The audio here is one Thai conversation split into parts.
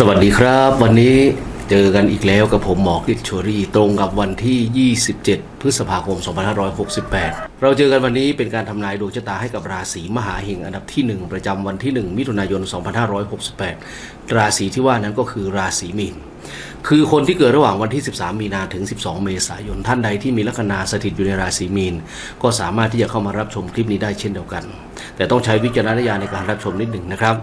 สวัสดีครับ วันนี้เจอกันอีกแล้วกับผมหมอคริสชวรีตรงกับวันที่ 27 พฤษภาคม 2568 เราเจอกันวันนี้เป็นการทำนายดวงชะตาให้กับราศีมหาเฮงอันดับที่ 1 ประจำวันที่ 1 มิถุนายน 2568 ราศีที่ว่านั้นก็คือราศีมีนคือคนที่เกิดระหว่างวันที่ 13 มีนาถึง 12 เมษายนท่านใดที่มีลัคนาสถิตอยู่ในราศีมีน ก็สามารถที่จะเข้ามารับชมคลิปนี้ได้เช่นเดียวกัน แต่ต้องใช้วิจารณญาณในการรับชมนิดหนึ่งนะครับ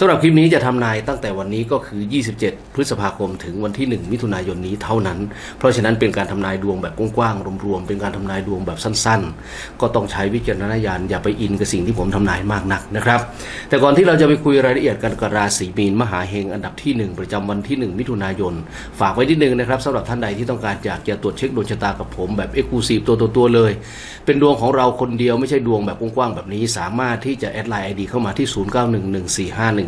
สำหรับคลิปนี้จะทำนายตั้งแต่วันนี้ก็คือ 27 พฤษภาคมถึงวันที่ 1 มิถุนายนนี้เท่านั้น เพราะฉะนั้นเป็นการทำนายดวงแบบกว้างๆรวมๆเป็นการทำนายดวงแบบสั้นๆ ก็ต้องใช้วิจารณญาณอย่าไปอินกับสิ่งที่ผมทำนายมากนักนะครับ แต่ก่อนที่เราจะไปคุยรายละเอียดกันกับราศีมีนมหาเฮงอันดับที่ 1 ประจำวันที่ 1 มิถุนายน ฝากไว้ที่หนึ่งนะครับสำหรับท่านใดที่ต้องการอยากจะตรวจเช็คดวงชะตากับผมแบบเอ็กซ์คลูซีฟตัวตัวเลย เป็นดวงของเราคนเดียวไม่ใช่ดวงแบบกว้างๆแบบนี้ สามารถที่จะแอดไลน์ไอดีเข้ามาที่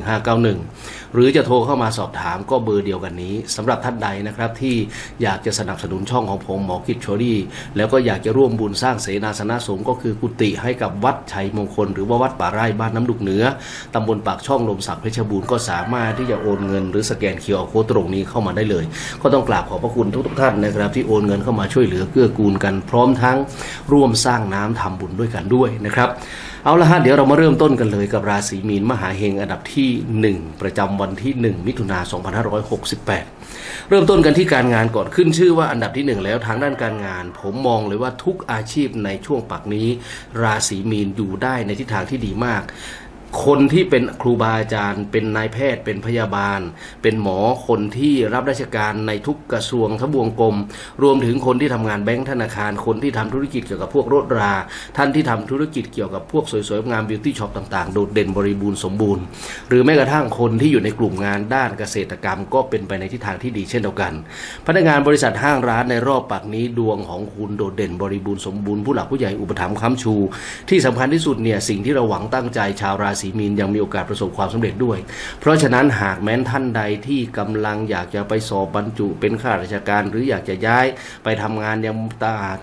11591 หรือจะโทรเข้ามาสอบถามก็เบอร์เดียวกันนี้สำหรับท่านใดนะครับที่อยากจะสนับสนุนช่องของผมหมอกิจชอรี่ แล้วก็อยากจะร่วมบุญสร้างเสนาสนะสงฆ์ก็คือกุฏิให้กับวัดชัยมงคล หรือว่าวัดป่าไร่บ้านน้ำดุกเหนือตำบลปากช่องลมสักเพชรบูรณ์ก็สามารถที่จะโอนเงิน หรือสแกนเคอร์โค้ดตรงนี้เข้ามาได้เลย ก็ต้องกราบขอบพระคุณทุกๆท่านนะครับที่โอนเงินเข้ามาช่วยเหลือเกื้อกูลกันพร้อมทั้งร่วมสร้างน้ำทำบุญด้วยกันด้วยนะครับ เอาละฮะเดี๋ยวเรามาเริ่มต้นกันเลยกับราศีมีนมหาเฮงอันดับที่ 1 ประจำวันที่ 1 มิถุนา2568 เริ่มต้นกันที่การงานก่อนขึ้นชื่อว่าอันดับที่ 1 แล้วทางด้านการงาน ผมมองเลยว่าทุกอาชีพในช่วงปักนี้ ราศีมีนอยู่ได้ในทิศทางที่ดีมาก คนที่เป็นครูบาอาจารย์ เป็นนายแพทย์ เป็นพยาบาล เป็นหมอคนที่รับราชการในทุกกระทรวงทบวงกรมรวมถึงคนที่ทำงานแบงก์ธนาคาร คนที่ทำธุรกิจเกี่ยวกับพวกรถรา ท่านที่ทำธุรกิจเกี่ยวกับพวกสวยๆงามบิวตี้ช็อปต่างๆ โดดเด่นบริบูรณ์สมบูรณ์ หรือแม้กระทั่งคนที่อยู่ในกลุ่มงานด้านเกษตรกรรม ก็เป็นไปในทิศทางที่ดีเช่นเดียวกัน พนักงานบริษัทห้างร้านในรอบปักนี้ดวงของคุณโดดเด่นบริบูรณ์สมบูรณ์ผู้หลักผู้ใหญ่อุปถัมภ์ค้ำชู ที่สำคัญที่สุดเนี่ยสิ่งที่เราหวังตั้งใจชาวราศีมีนยังมีโอกาสประสบความสำเร็จด้วย เพราะฉะนั้นหากแม้นท่านใดที่กำลังอยากจะไปสอบบรรจุเป็นข้าราชการ หรืออยากจะย้ายไปทำงานยัง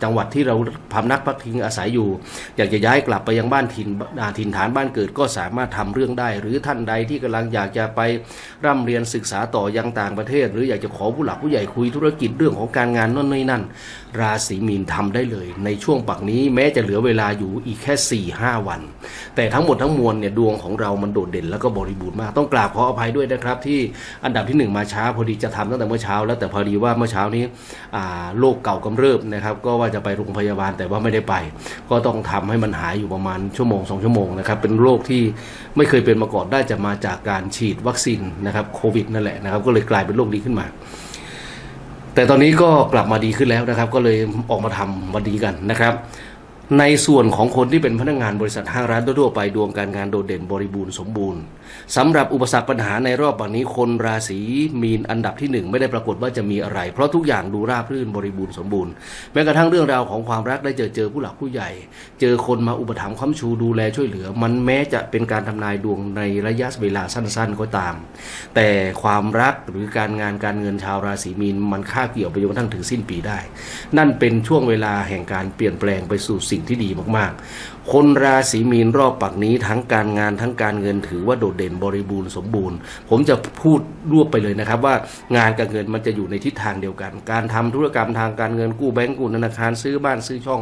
จังหวัดที่เราพำนักพักพิงอาศัยอยู่ อยากจะย้ายกลับไปยังบ้านถิ่นอ่าถิ่นฐานบ้านเกิดก็สามารถทำเรื่องได้ หรือท่านใดที่กำลังอยากจะไปร่ำเรียนศึกษาต่อยังต่างประเทศ หรืออยากจะขอผู้หลักผู้ใหญ่คุยธุรกิจเรื่องของการงานนั่นนี่นั่น ราศีมีนทำได้เลย ในช่วงปักนี้แม้จะเหลือเวลาอยู่อีกแค่4ี่ห้าวัน แต่ทั้งหมดทั้งมวลเนี่ยดวงของเรามันโดดเด่นแล้วก็บริบูรณ์มากต้องกราบขออภัยด้วยนะครับ ที่อันดับที่หนึ่งมาช้าพอดีจะทำตั้งแต่เมื่อเช้า แล้วแต่พอดีว่าเมื่อเช้านี้โรคเก่ากำเริบนะครับ ก็ว่าจะไปโรงพยาบาลแต่ว่าไม่ได้ไป ก็ต้องทำให้มันหายอยู่ประมาณชั่วโมงสองชั่วโมงนะครับเป็นโรคที่ไม่เคยเป็นมาก่อนได้จะมาจากการฉีดวัคซีนนะครับโควิดนั่นแหละนะครับก็เลยกลายเป็นโรคนี้ขึ้นมาแต่ตอนนี้ก็กลับมาดีขึ้นแล้วนะครับ ก็เลยออกมาทำวันนี้กันนะครับ ในส่วนของคนที่เป็นพนักงานบริษัทห้างร้านทั่วไปดวงการงานโดดเด่นบริบูรณ์สมบูรณ์ สำหรับอุปสรรคปัญหาในรอบวันนี้คนราศีมีนอันดับที่หนึ่งไม่ได้ปรากฏว่าจะมีอะไร เพราะทุกอย่างดูราบรื่นบริบูรณ์สมบูรณ์แม้กระทั่งเรื่องราวของความรักได้เจอเจอผู้หลักผู้ใหญ่ เจอคนมาอุปถัมภ์ค้ำชูดูแลช่วยเหลือ มันแม้จะเป็นการทำนายดวงในระยะเวลาสั้น ๆ ก็ตาม แต่ความรักหรือการงานการเงินชาวราศีมีนมันค่าเกี่ยวไปจนกระทั่งถึงสิ้นปีได้ นั่นเป็นช่วงเวลาแห่งการเปลี่ยนแปลงไปสู่สิ่งที่ดีมากๆ คนราศีมีนรอบปักนี้ทั้งการงานทั้งการเงินถือว่าโดดเด่นบริบูรณ์สมบูรณ์ ผมจะพูดรวบไปเลยนะครับ ว่างานกับเงินมันจะอยู่ในทิศทางเดียวกัน การทำธุรกรรมทางการเงินกู้แบงก์กู้ธนาคารซื้อบ้านซื้อช่อง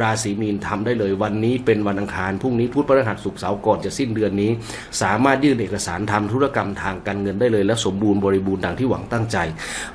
ราศีมีนทำได้เลย วันนี้เป็นวันอังคารพรุ่งนี้พุธพฤหัสศุกร์เสาร์ก่อนจะสิ้นเดือนนี้ สามารถยื่นเอกสารทำธุรกรรมทางการเงินได้เลย และสมบูรณ์บริบูรณ์ดังที่หวังตั้งใจ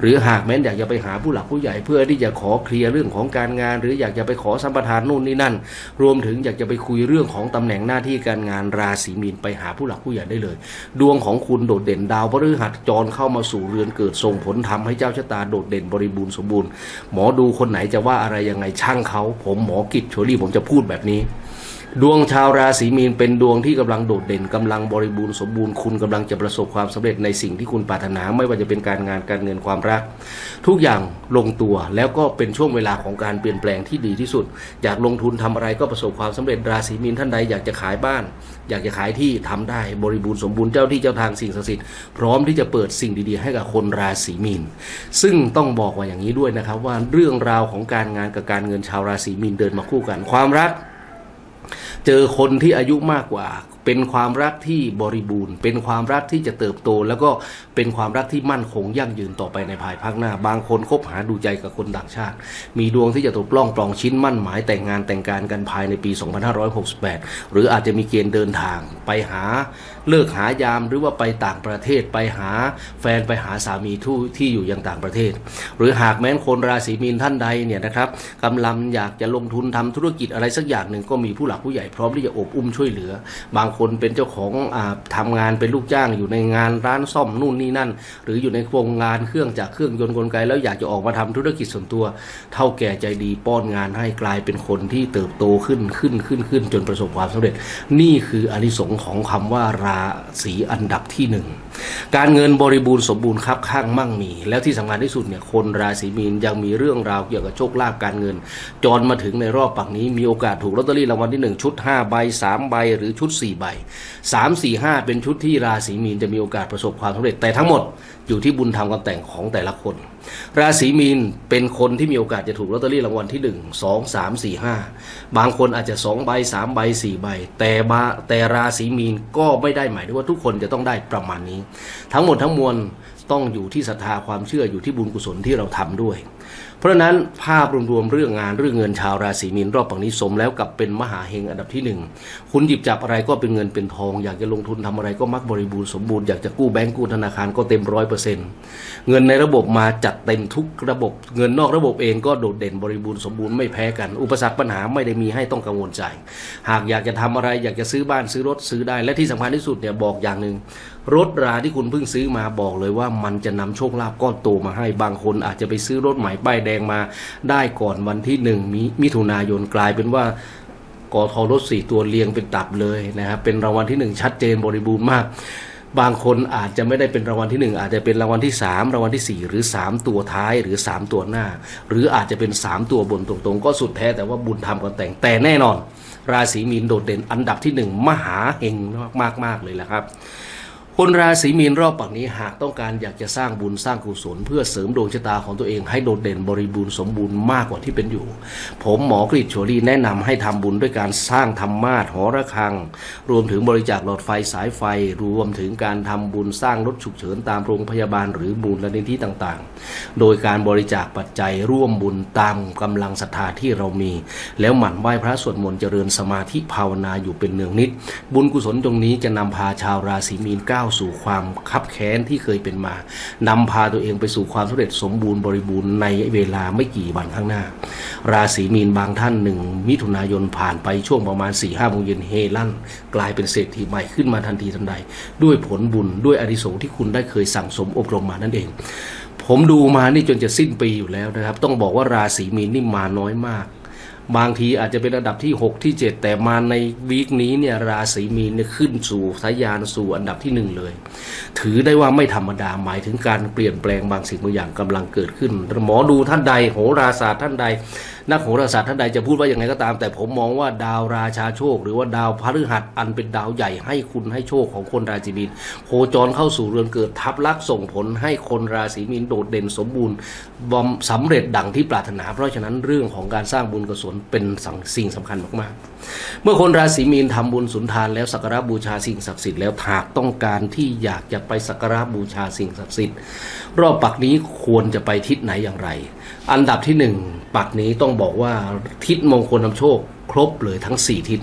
หรือหากแม้นอยากจะไปหาผู้หลักผู้ใหญ่เพื่อที่จะขอเคลียร์เรื่องของการงาน หรืออยากจะไปขอสัมปทานนู่นนี่นั่น รวมถึงอยากจะไปคุยเรื่องของตำแหน่งหน้าที่การงานราศีมีนไปหาผู้หลักผู้ใหญ่ได้เลย ดวงของคุณโดดเด่นดาวพฤหัสจรเข้ามาสู่เรือนเกิดส่งผลทำให้เจ้าชะตาโดดเด่นบริบูรณ์สมบูรณ์หมอดูคนไหนจะว่าอะไรยังไงช่างเขา ผมหมอกิจโชลี่ผมจะพูดแบบนี้ ดวงชาวราศีมีนเป็นดวงที่กำลังโดดเด่นกำลังบริบูรณ์สมบูรณ์คุณกำลังจะประสบความสำเร็จในสิ่งที่คุณปรารถนา ไม่ว่าจะเป็นการงานการเงินความรัก ทุกอย่างลงตัวแล้วก็เป็นช่วงเวลาของการเปลี่ยนแปลงที่ดีที่สุด อยากลงทุนทำอะไรก็ประสบความสำเร็จราศีมีนท่านใดอยากจะขายบ้าน อยากจะขายที่ทำได้บริบูรณ์สมบูรณ์เจ้าที่เจ้าทางสิ่งศักดิ์สิทธิ์พร้อมที่จะเปิดสิ่งดีๆ ให้กับคนราศีมีนซึ่งต้องบอกว่าอย่างนี้ด้วยนะครับว่าเรื่องราวของการงานกับการเงินชาวราศีมีนเดินมาคู่กัน ความรัก เจอคนที่อายุมากกว่า เป็นความรักที่บริบูรณ์ เป็นความรักที่จะเติบโต แล้วก็เป็นความรักที่มั่นคงยั่งยืนต่อไปในภายภาคหน้า บางคนคบหาดูใจกับคนต่างชาติ มีดวงที่จะตกล่องปลองชิ้นมั่นหมายแต่งงานแต่งการกันภายในปี 2568 หรืออาจจะมีเกณฑ์เดินทางไปหาเลิกหายามหรือว่าไปต่างประเทศไปหาแฟนไปหาสามีทู่ที่อยู่ยังต่างประเทศ หรือหากแม้นคนราศีมีนท่านใดเนี่ยนะครับกำลังอยากจะลงทุนทำธุรกิจอะไรสักอย่างหนึ่งก็มีผู้หลักผู้ใหญ่พร้อมที่จะอบอุ้มช่วยเหลือบางคนเป็นเจ้าของอาทำงานเป็นลูกจ้างอยู่ในงานร้านซ่อมนู่นนี่นั่น หรืออยู่ในโครงงานเครื่องจากเครื่องยนต์กลไก แล้วอยากจะออกมาทำธุรกิจส่วนตัว เท่าแก่ใจดีป้อนงานให้กลายเป็นคนที่เติบโตขึ้นขึ้นขึ้นขึ้นจนประสบความสำเร็จ นี่คืออนิสงส์ของคำว่าราศีอันดับที่หนึ่ง การเงินบริบูรณ์สมบูรณ์ครับข้างมั่งมี แล้วที่สำคัญที่สุดเนี่ยคนราศีมีนยังมีเรื่องราวเกี่ยวกับโชคลาภการเงิน จรมาถึงในรอบปักนี้มีโอกาสถูกลอตเตอรี่รางวัลที่ 1 ชุด 5 ใบ 3 ใบ หรือชุด 4 ใบ 3 4 5 เป็นชุดที่ราศีมีนจะมีโอกาสประสบความสำเร็จแต่ทั้งหมด อยู่ที่บุญธรรมการแต่งของแต่ละคน ราศีมีนเป็นคนที่มีโอกาสจะถูกลอตเตอรี่รางวัลที่ 1 2 3 4 5 บางคนอาจจะ 2 ใบ 3 ใบ 4 ใบ แต่บาแต่ราศีมีนก็ไม่ได้หมายถึงว่าทุกคนจะต้องได้ประมาณนี้ ทั้งหมดทั้งมวลต้องอยู่ที่ศรัทธาความเชื่ออยู่ที่บุญกุศลที่เราทำด้วย เพราะฉะนั้นภาพรวมๆเรื่องงานเรื่องเงินชาวราศีมีนรอบปังนี้สมแล้วกับเป็นมหาเฮงอันดับที่หนึ่งคุณหยิบจับอะไรก็เป็นเงินเป็นทอง อยากจะลงทุนทำอะไรก็มักบริบูรณ์สมบูรณ์อยากจะกู้แบงก์กู้ธนาคารก็เต็มร้อยเปอร์เซ็นต์เงินในระบบมาจัดเต็มทุกระบบ เงินนอกระบบเองก็โดดเด่นบริบูรณ์สมบูรณ์ไม่แพ้กัน อุปสรรคปัญหาไม่ได้มีให้ต้องกังวลใจ หากอยากจะทำอะไรอยากจะซื้อบ้านซื้อรถซื้อได้และที่สำคัญที่สุดเนี่ยบอกอย่างหนึ่ง รถราที่คุณเพิ่งซื้อมาบอกเลยว่ามันจะนำโชคลาภก้อนโตมาให้บางคนอาจจะไปซื้อรถใหม่ป้ายแดงมาได้ก่อนวันที่หนึ่งมิมิถุนายนกลายเป็นว่ากอทอรถสี่ตัวเรียงเป็นตับเลยนะครับเป็นรางวัลที่หนึ่งชัดเจนบริบูรณ์มาก บางคนอาจจะไม่ได้เป็นรางวัลที่หนึ่งอาจจะเป็นรางวัลที่สามรางวัลที่สี่หรือสามตัวท้ายหรือสามตัวหน้า หรืออาจจะเป็นสามตัวบนตรงๆ ก็สุดแท้แต่ว่าบุญทำกันแต่งแต่แน่นอน ราศีมีนโดดเด่นอันดับที่หนึ่งมหาเฮงมากๆเลยแหละครับ คนราศีมีนรอบปักนี้หากต้องการอยากจะสร้างบุญสร้างกุศล เพื่อเสริมดวงชะตาของตัวเองให้โดดเด่นบริบูรณ์สมบูรณ์มากกว่าที่เป็นอยู่ ผมหมอกฤษโชลีแนะนำให้ทำบุญด้วยการสร้างธรรมาสหอระฆัง รวมถึงบริจาคหลอดไฟสายไฟ รวมถึงการทำบุญสร้างรถฉุกเฉินตามโรงพยาบาลหรือบุญและนิธิต่างๆ โดยการบริจาคปัจจัยร่วมบุญตามกำลังศรัทธาที่เรามี แล้วหมั่นไหว้พระสวดมนต์เจริญสมาธิภาวนาอยู่เป็นเนืองนิด บุญกุศลตรงนี้จะนำพาชาวราศีมีนก้าวสู่ความคับแค้นที่เคยเป็นมานำพาตัวเองไปสู่ความสำเร็จสมบูรณ์บริบูรณ์ในเวลาไม่กี่วันข้างหน้า ราศีมีนบางท่านหนึ่งมิถุนายนผ่านไปช่วงประมาณ4ี่ห้าโมงเย็นเฮลั่น กลายเป็นเศรษฐีใหม่ขึ้นมาทันทีทันใด ด้วยผลบุญด้วยอานิสงที่คุณได้เคยสั่งสมอบรมมานั่นเอง ผมดูมานี่จนจะสิ้นปีอยู่แล้วนะครับ ต้องบอกว่าราศีมีนนี่มาน้อยมาก บางทีอาจจะเป็นระดับที่ 6 ที่ 7 แต่มาในวีคนี้เนี่ยราศีมีนเนี่ยขึ้นสู่สายานสู่อันดับที่หนึ่งเลย ถือได้ว่าไม่ธรรมดาหมายถึงการเปลี่ยนแปลงบางสิ่งบางอย่างกำลังเกิดขึ้น หมอดูท่านใดโหราศาสตร์ท่านใด นักโหราศาสตร์ท่านใดจะพูดว่าอย่างไงก็ตาม แต่ผมมองว่าดาวราชาโชค หรือว่าดาวพฤหัสอันเป็นดาวใหญ่ให้คุณให้โชคของคนราศีมีนโคจรเข้าสู่เรือนเกิดทับลักษ์ส่งผลให้คนราศีมีนโดดเด่นสมบูรณ์บอมสำเร็จดังที่ปรารถนา เพราะฉะนั้นเรื่องของการสร้างบุญกุศลเป็นส,สิ่งสำคัญมากๆ เมื่อคนราศีมีนทำบุญสุนทานแล้วสักการะบูชาสิ่งศักดิ์สิทธิ์แล้วหากต้องการที่อยากจะไปสักการะบูชาสิ่งศักดิ์สิทธิ์รอบปักนี้ควรจะไปทิศไหนอย่างไร อันดับที่หนึ่งปักนี้ต้องบอกว่าทิศมงคลนำโชคครบเลยทั้ง 4 ทิศ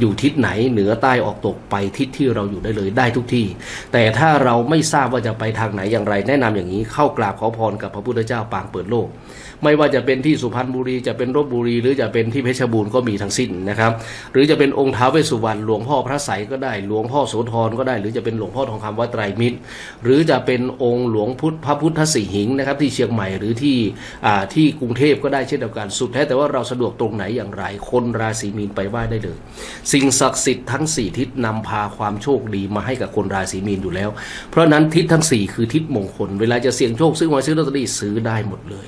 อยู่ทิศไหนเหนือใต้ออกตกไปทิศที่เราอยู่ได้เลยได้ทุกที่ แต่ถ้าเราไม่ทราบว่าจะไปทางไหนอย่างไร แนะนำอย่างนี้เข้ากราบขอพรกับพระพุทธเจ้าปางเปิดโลก ไม่ว่าจะเป็นที่สุพรรณบุรีจะเป็นลบบุรี หรือจะเป็นที่เพชรบูรณ์ก็มีทั้งสิ้นนะครับ หรือจะเป็นองค์ท้าวเวสสุวรรณหลวงพ่อพระไสก็ได้หลวงพ่อโสธรก็ได้ หรือจะเป็นหลวงพ่อทองคำวัดไตรมิตร หรือจะเป็นองค์หลวงพุทธพระพุทธสีหิงค์นะครับที่เชียงใหม่หรือที่ที่กรุงเทพก็ได้เช่นเดียวกันสุดแท้แต่ว่าเราสะดวกตรงไหนอย่างไร คนราศีมีนไปไหว้ได้เลยสิ่งศักดิ์สิทธิ์ทั้งสี่ทิศนำพาความโชคดีมาให้กับคนราศีมีนอยู่แล้ว เพราะนั้นทิศทั้งสี่คือทิศมงคล เวลาจะเสี่ยงโชคซื้อหวยซื้อลอตเตอรี่ซื้อได้หมดเลย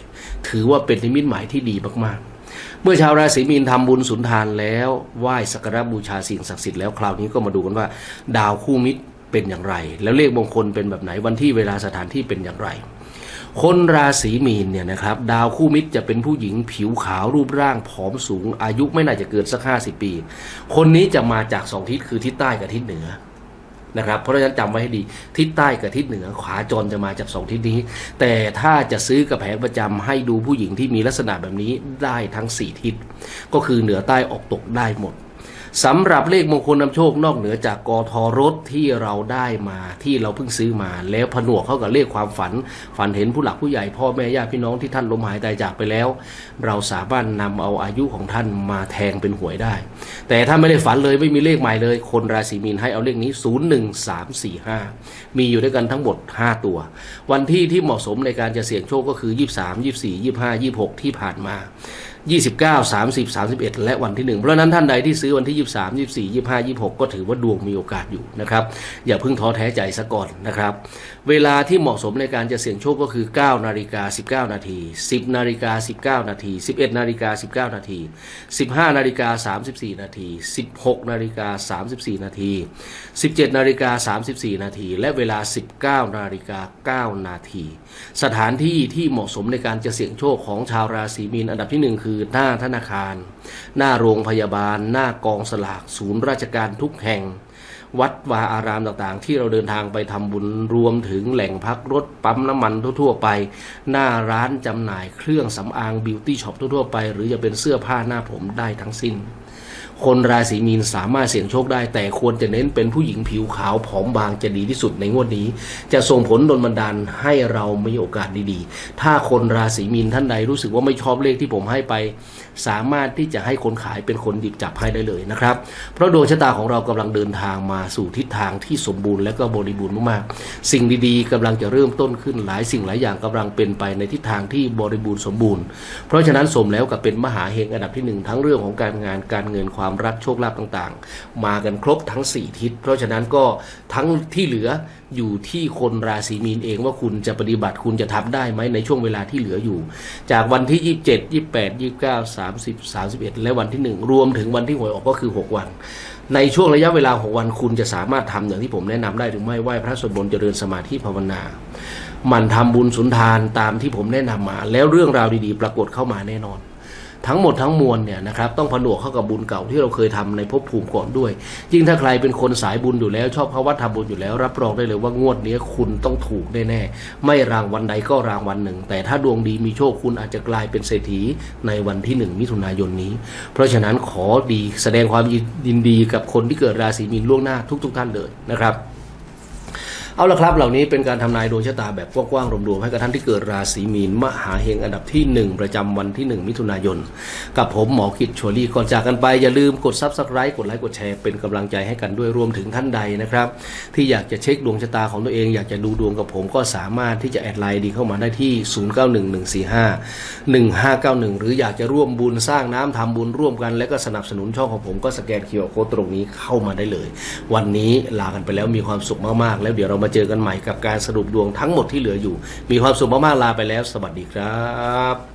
ถือว่าเป็นนิมิตหมายที่ดีมากๆ เมื่อชาวราศีมีนทำบุญสุนทานแล้วไหว้สักการะบูชาสิ่งศักดิ์สิทธิ์แล้วคราวนี้ก็มาดูกันว่า ดาวคู่มิตรเป็นอย่างไร แล้วเลขมงคลเป็นแบบไหนวันที่เวลาสถานที่เป็นอย่างไร คนราศีมีนเนี่ยนะครับดาวคู่มิตรจะเป็นผู้หญิงผิวขาวรูปร่างผอมสูง อายุไม่น่าจะเกินสักห้าสิบปี คนนี้จะมาจากสองทิศคือทิศใต้กับทิศเหนือนะครับเพราะฉะนั้นจำไว้ให้ดีทิศใต้กับทิศเหนือขวาจรจะมาจากสองทิศนี้ แต่ถ้าจะซื้อกระแผงประจำให้ดูผู้หญิงที่มีลักษณะแบบนี้ได้ทั้งสี่ทิศ ก็คือเหนือใต้ออกตกได้หมด สำหรับเลขมงคลนำโชคนอกเหนือจากกอทอรถที่เราได้มาที่เราเพิ่งซื้อมา แล้วผนวกเข้ากับเลขความฝัน ฝันเห็นผู้หลักผู้ใหญ่พ่อแม่ญาติพี่น้องที่ท่านลมหายตายจากไปแล้ว เราสามารถนำเอาอายุของท่านมาแทงเป็นหวยได้ แต่ถ้าไม่ได้ฝันเลยไม่มีเลขใหม่เลย คนราศีมีนให้เอาเลขนี้ 01345 มีอยู่ด้วยกันทั้งหมด 5 ตัว วันที่ที่เหมาะสมในการจะเสี่ยงโชคก็คือ 23 24 25 26 ที่ผ่านมา 29 30 31 และวันที่ 1 เพราะฉะนั้นท่านใดที่ซื้อวันที่ 23 24 25 26 ก็ถือว่าดวงมีโอกาสอยู่นะครับ อย่าเพิ่งท้อแท้ใจซะก่อนนะครับ เวลาที่เหมาะสมในการจะเสี่ยงโชคก็คือ 9 นาฬิกา 19 นาที 10 นาฬิกา 19 นาที 11 นาฬิกา 19 นาที 15 นาฬิกา 34 นาที 16 นาฬิกา 34 นาที 17 นาฬิกา 34 นาที และเวลา 19 นาฬิกา 9 นาที สถานที่ที่เหมาะสมในการจะเสี่ยงโชคของชาวราศีมีนอันดับที่หนึ่งคือหน้าธนาคาร หน้าโรงพยาบาล หน้ากองสลาก ศูนย์ราชการทุกแห่ง วัดวาอารามต่างๆ ที่เราเดินทางไปทำบุญรวมถึงแหล่งพักรถปั๊มน้ำมันทั่วๆไป หน้าร้านจำหน่ายเครื่องสำอางบิวตี้ช็อปทั่วๆไป หรือจะเป็นเสื้อผ้าหน้าผมได้ทั้งสิ้น คนราศีมีนสามารถเสี่ยงโชคได้ แต่ควรจะเน้นเป็นผู้หญิงผิวขาวผอมบางจะดีที่สุดในงวดนี้ จะส่งผลดลบันดาลให้เรามีโอกาสดีๆ ถ้าคนราศีมีนท่านใดรู้สึกว่าไม่ชอบเลขที่ผมให้ไป สามารถที่จะให้คนขายเป็นคนหยิบจับให้ได้เลยนะครับ เพราะดวงชะตาของเรากำลังเดินทางมาสู่ทิศทางที่สมบูรณ์และก็บริบูรณ์มากๆ สิ่งดีๆกำลังจะเริ่มต้นขึ้นหลายสิ่งหลายอย่างกำลังเป็นไปในทิศทางที่บริบูรณ์สมบูรณ์ เพราะฉะนั้นสมแล้วกับเป็นมหาเฮงอันดับที่หนึ่งทั้งเรื่องของการงานการเงินความความรักโชคลาภต่างๆ มากันครบทั้ง 4 ทิศ เพราะฉะนั้นก็ทั้งที่เหลืออยู่ที่คนราศีมีนเองว่าคุณจะปฏิบัติคุณจะทำได้ไหมในช่วงเวลาที่เหลืออยู่ จากวันที่ 27 28 29 30 31 และวันที่ 1 รวมถึงวันที่หวยออกก็คือ 6 วัน ในช่วงระยะเวลา 6 วันคุณจะสามารถทำอย่างที่ผมแนะนำได้หรือไม่ไหว้พระสวดมนต์เจริญสมาธิภาวนามันทำบุญสุนทานตามที่ผมแนะนำมา แล้วเรื่องราวดีๆ ปรากฏเข้ามาแน่นอน ทั้งหมดทั้งมวลเนี่ยนะครับต้องผนวกเข้ากับบุญเก่าที่เราเคยทำในภพภูมิก่อนด้วย ยิ่งถ้าใครเป็นคนสายบุญอยู่แล้ว ชอบภาวะทำบุญอยู่แล้ว รับรองได้เลยว่างวดนี้คุณต้องถูกแน่ๆไม่รางวันใดก็รางวันหนึ่ง แต่ถ้าดวงดีมีโชคคุณอาจจะกลายเป็นเศรษฐีในวันที่หนึ่งมิถุนายนนี้ เพราะฉะนั้นขอดีแสดงความยินดีกับคนที่เกิดราศีมีนล่วงหน้าทุก ๆ ท่านเลยนะครับ เอาละครับ เหล่านี้เป็นการทำนายดวงชะตาแบบกว้างๆรวมๆให้กับท่านที่เกิดราศีมีนมหาเฮงอันดับที่ 1 ประจำวันที่ 1 มิถุนายน กับผมหมอกิจชวลีก่อนจากกันไป อย่าลืมกดซับสไคร b ์กดไลค์กดแชร์เป็นกำลังใจให้กันด้วยรวมถึงท่านใดนะครับ ที่อยากจะเช็คดวงชะตาของตัวเอง อยากจะดูดวงกับผมก็สามารถที่จะแอดไลน์ดีเข้ามาได้ที่ 0911451591 หรืออยากจะร่วมบุญสร้างน้ำทำบุญร่วมกัน และก็สนับสนุนช่องของผมก็สแกนเคอร์โคตรงนี้เข้ามาได้เลย วันนี้ลากันไปแล้วมีความสุขมากๆ แล้วเดี๋ยวเรามาเจอกันใหม่กับการสรุปดวงทั้งหมดที่เหลืออยู่ มีความสุขมากๆลาไปแล้ว สวัสดีครับ